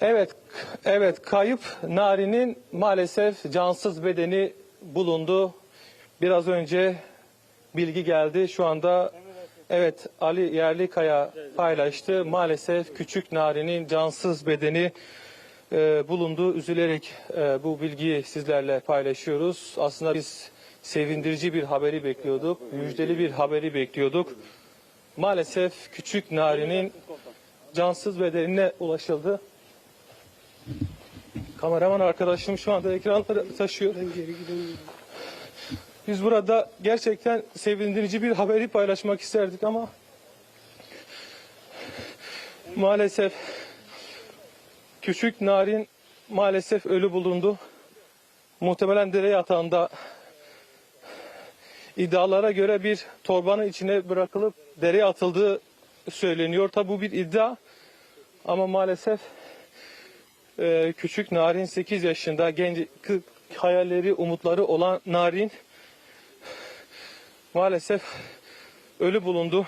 Evet, evet kayıp Nari'nin maalesef cansız bedeni bulundu. Biraz önce bilgi geldi. Şu anda evet Ali Yerlikaya paylaştı. Maalesef küçük Nari'nin cansız bedeni e, bulundu. Üzülerek e, bu bilgiyi sizlerle paylaşıyoruz. Aslında biz sevindirici bir haberi bekliyorduk. Müjdeli bir haberi bekliyorduk. Maalesef küçük Nari'nin cansız bedenine ulaşıldı. Kameraman arkadaşım şu anda ekranları taşıyor. Biz burada gerçekten sevindirici bir haberi paylaşmak isterdik ama maalesef küçük Narin maalesef ölü bulundu. Muhtemelen dere yatağında iddialara göre bir torbanın içine bırakılıp dereye atıldığı söyleniyor. Tabi bu bir iddia ama maalesef ee, küçük Narin 8 yaşında genç hayalleri, umutları olan Narin maalesef ölü bulundu.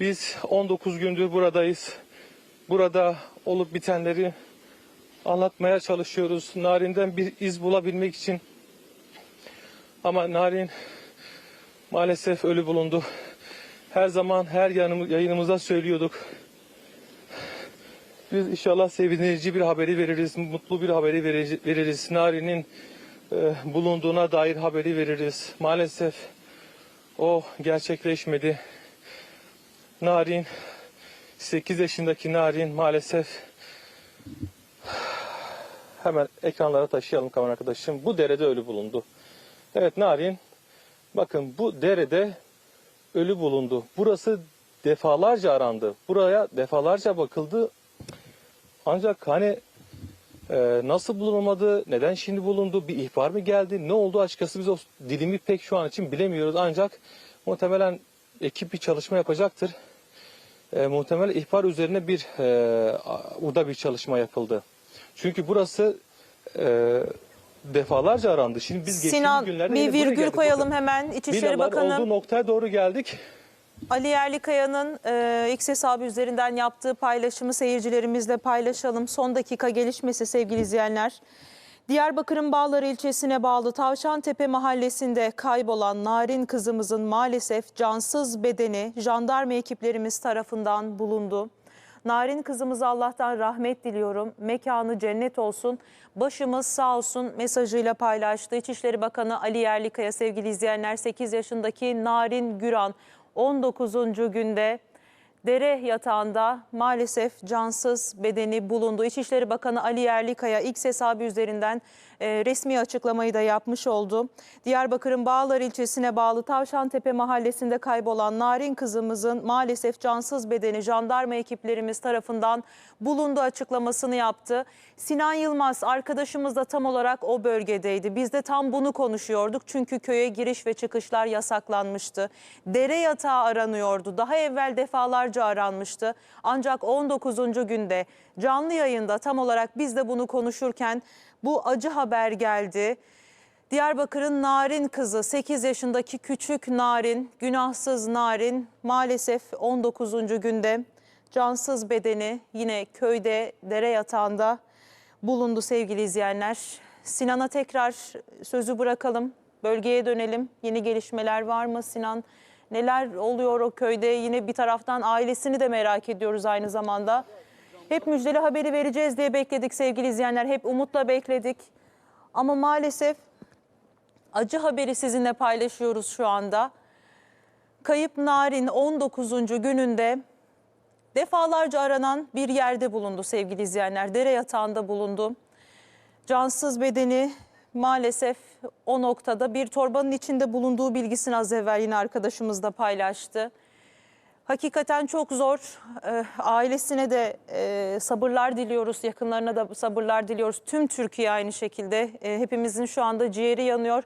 Biz 19 gündür buradayız. Burada olup bitenleri anlatmaya çalışıyoruz. Narin'den bir iz bulabilmek için. Ama Narin maalesef ölü bulundu. Her zaman her yayınımızda söylüyorduk. Biz inşallah sevindirici bir haberi veririz, mutlu bir haberi veririz. Nari'nin e, bulunduğuna dair haberi veririz. Maalesef o gerçekleşmedi. Narin, 8 yaşındaki Narin maalesef hemen ekranlara taşıyalım kamera arkadaşım. Bu derede ölü bulundu. Evet Narin, bakın bu derede ölü bulundu. Burası defalarca arandı. Buraya defalarca bakıldı ancak hani e, nasıl bulunmadı, neden şimdi bulundu, bir ihbar mı geldi, ne oldu açıkçası biz o dilimi pek şu an için bilemiyoruz. Ancak muhtemelen ekip bir çalışma yapacaktır. E, muhtemelen ihbar üzerine bir e, burada bir çalışma yapıldı. Çünkü burası e, defalarca arandı. Şimdi biz geçtiğimiz Sinan günlerde bir virgül geldik. koyalım Bakın, hemen. İçişleri villaların Bakanı olduğu noktaya doğru geldik. Ali Yerlikaya'nın e, X hesabı üzerinden yaptığı paylaşımı seyircilerimizle paylaşalım. Son dakika gelişmesi sevgili izleyenler. Diyarbakır'ın Bağlar ilçesine bağlı Tavşantepe mahallesinde kaybolan Narin kızımızın maalesef cansız bedeni jandarma ekiplerimiz tarafından bulundu. Narin kızımıza Allah'tan rahmet diliyorum. Mekanı cennet olsun. Başımız sağ olsun mesajıyla paylaştı. İçişleri Bakanı Ali Yerlikaya sevgili izleyenler 8 yaşındaki Narin Güran 19. günde dere yatağında maalesef cansız bedeni bulundu. İçişleri Bakanı Ali Yerlikaya X hesabı üzerinden e, resmi açıklamayı da yapmış oldu. Diyarbakır'ın Bağlar ilçesine bağlı Tavşantepe mahallesinde kaybolan Narin kızımızın maalesef cansız bedeni jandarma ekiplerimiz tarafından bulundu açıklamasını yaptı. Sinan Yılmaz arkadaşımız da tam olarak o bölgedeydi. Biz de tam bunu konuşuyorduk çünkü köye giriş ve çıkışlar yasaklanmıştı. Dere yatağı aranıyordu. Daha evvel defalarca aranmıştı. Ancak 19. günde canlı yayında tam olarak biz de bunu konuşurken bu acı haber geldi. Diyarbakır'ın Narin kızı 8 yaşındaki küçük Narin, günahsız Narin maalesef 19. günde cansız bedeni yine köyde dere yatağında bulundu sevgili izleyenler. Sinan'a tekrar sözü bırakalım. Bölgeye dönelim. Yeni gelişmeler var mı Sinan? Neler oluyor o köyde? Yine bir taraftan ailesini de merak ediyoruz aynı zamanda. Hep müjdeli haberi vereceğiz diye bekledik sevgili izleyenler. Hep umutla bekledik. Ama maalesef acı haberi sizinle paylaşıyoruz şu anda. Kayıp Narin 19. gününde defalarca aranan bir yerde bulundu sevgili izleyenler. Dere yatağında bulundu. Cansız bedeni maalesef o noktada bir torbanın içinde bulunduğu bilgisini az evvel yine arkadaşımız da paylaştı. Hakikaten çok zor. Ee, ailesine de e, sabırlar diliyoruz, yakınlarına da sabırlar diliyoruz. Tüm Türkiye aynı şekilde. Ee, hepimizin şu anda ciğeri yanıyor.